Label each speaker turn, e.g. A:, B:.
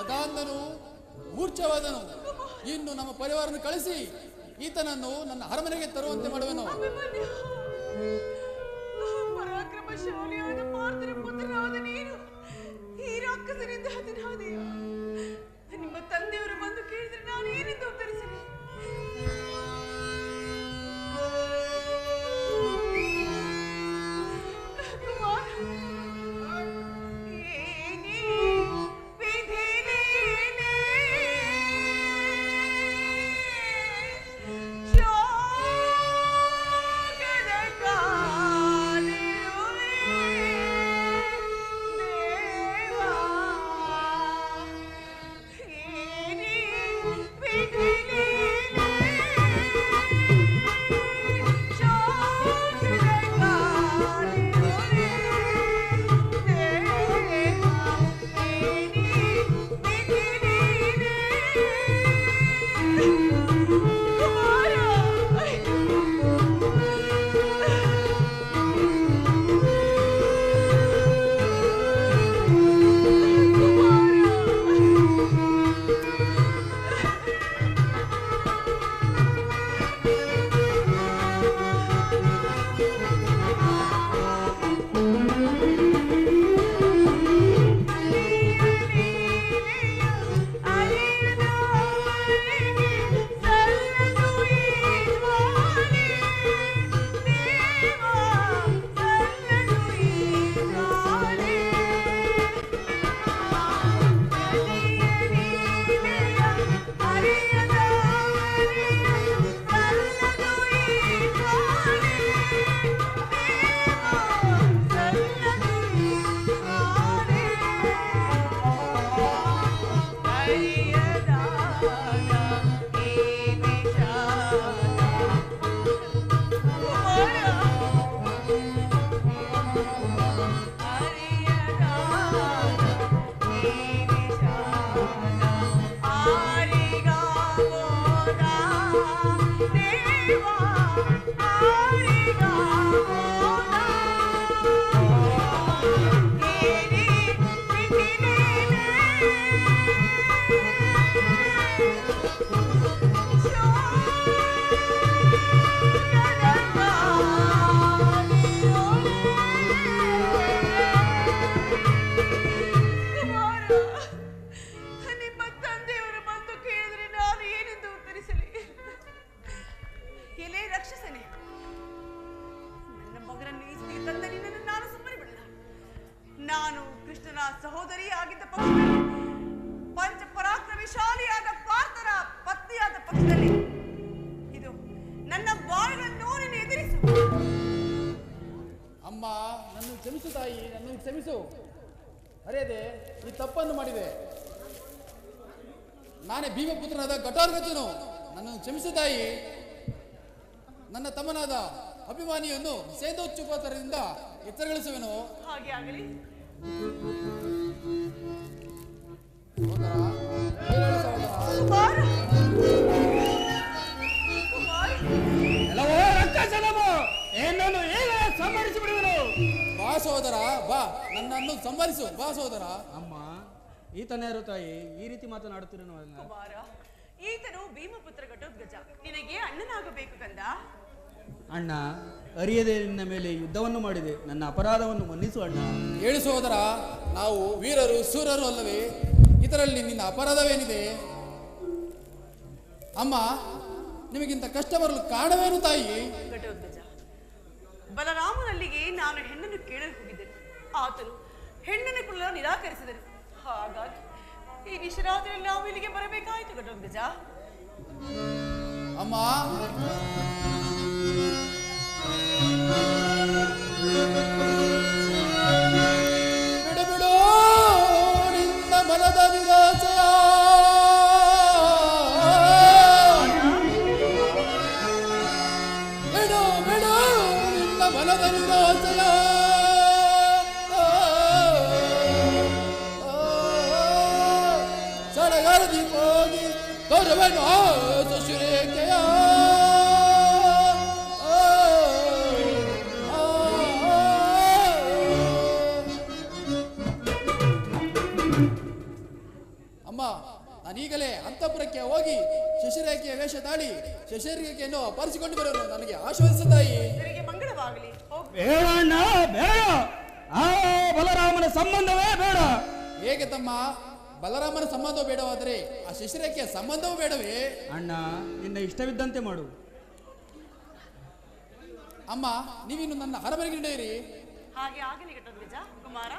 A: ಮಗಾಂಧನು ಮೂರ್ಛವಾದನು. ಇನ್ನು ನಮ್ಮ ಪರಿವಾರನ್ನು ಕಳಿಸಿ ಈತನನ್ನು ನನ್ನ ಅರಮನೆಗೆ ತರುವಂತೆ ಮಾಡುವೆನು. ಆಗಿದ್ದ ಪಕ್ಷದಲ್ಲಿ ಪಂಚ ಪರಾಕ್ರಮಶಾಲಿಯಾದ ಪತ್ನಿಯಾದ ಪಕ್ಷದಲ್ಲಿ ಇದು ನನ್ನ ಬಾಳಿನ ನೋರನ್ನು ಎದುರಿಸು.
B: ಅಮ್ಮ ನನ್ನ ಕ್ಷಮಿಸು ತಾಯಿ ನನ್ನ ಕ್ಷಮಿಸು. ಅರೆಯದೆ ಈ ತಪ್ಪನ್ನು ಮಾಡಿದೆ. ನಾನೇ ಭೀಮಪುತ್ರನಾದ ಘಟಾರ್ಗತನು ನನ್ನನ್ನು ಕ್ಷಮಿಸು ತಾಯಿ. ನನ್ನ ತಮ್ಮನಾದ ಅಭಿಮಾನಿಯನ್ನು ಸೇದೋಚ್ಚುಪೋತರದಿಂದ ಎಚ್ಚರಗೊಳಿಸುವೆನು.
A: ಹಾಗೆ ಆಗಲಿ.
B: ಬಾ ಸೋದರ ಬಾ. ನನ್ನನ್ನು ಸಂವರಿಸು ಬಾ ಸೋದರ
C: ಅಮ್ಮ ಈತನ್ಯಾರು ತಾಯಿ? ಈ ರೀತಿ ಮಾತನಾಡುತ್ತಿರೋ
A: ಕುಮಾರ ಈತನು ಭೀಮಪುತ್ರ ಘಟೋದ್ಗಜ. ನಿನಗೆ ಅಣ್ಣನಾಗಬೇಕು ಕಂದ
C: ಅಣ್ಣ ಅರಿಯದೆ ನಿನ್ನ ಮೇಲೆ ಯುದ್ಧವನ್ನು ಮಾಡಿದೆ. ನನ್ನ ಅಪರಾಧವನ್ನು ಮನ್ನಿಸು ಅಣ್ಣ.
B: ಹೇಳಿ ಸಹೋದರ ನಾವು ವೀರರು ಸೂರರು ಅಲ್ಲವೇ? ಇದರಲ್ಲಿ ನಿನ್ನ ಅಪರಾಧವೇನಿದೆ? ಅಮ್ಮ ನಿಮಗಿಂತ ಕಷ್ಟ ಬರಲು ಕಾರಣವೇನು ತಾಯಿ?
A: ಬಲರಾಮನಲ್ಲಿಗೆ ನಾನು ಹೆಣ್ಣನ್ನು ಕೇಳಲು ಹೋಗಿದ್ದೆನು ಆತನು ಹೆಣ್ಣನ್ನು ಕೊಡಲು ನಿರಾಕರಿಸಿದನು ಹಾಗಾಗಿ ಈ ನಿಶರಾತ್ರಿಯಲ್ಲಿ ನಾವು ಇಲ್ಲಿಗೆ ಬರಬೇಕಾಯಿತು ಘಟೋದ್ಗಜ.
B: ಅಮ್ಮ ಹೋಗಿ ಗೌರವನು ಸುರೇಖೆಯ ಅಮ್ಮ ನಾನೀಗಲೇ ಅಂತಃಪುರಕ್ಕೆ ಹೋಗಿ ಶಶಿರೇಖೆಯ ವೇಷ ತಾಳಿ ಶಶಿರೇಖೆಯನ್ನು ಪರಿಸಿಕೊಂಡು ಬರೋಣ ನನಗೆ ಆಶ್ವಾದಿಸು ತಾಯಿ.
A: ನಿನಗೆ ಮಂಗಳವಾಗಲಿ.
C: ಬೇಡ ಬೇಡ. ಆ ಬಲರಾಮನ ಸಂಬಂಧವೇ ಬೇಡ.
B: ಹೇಗೆ ತಮ್ಮ? ಬಲರಾಮನ ಸಂಬಂಧವೂ ಬೇಡವಾದರೆ ಆ ಶಿಶಿರಕ್ಕೆ ಸಂಬಂಧವೂ ಬೇಡವೇ?
C: ಅಣ್ಣ ನಿನ್ನ ಇಷ್ಟವಿದ್ದಂತೆ ಮಾಡು.
B: ಅಮ್ಮ ನೀವಿನ್ನು ನನ್ನ ಹರಬರಿಗೆ ನಡೆಯಿರಿ.
A: ಹಾಗೆ ಆಗಲಿ ಕುಮಾರ.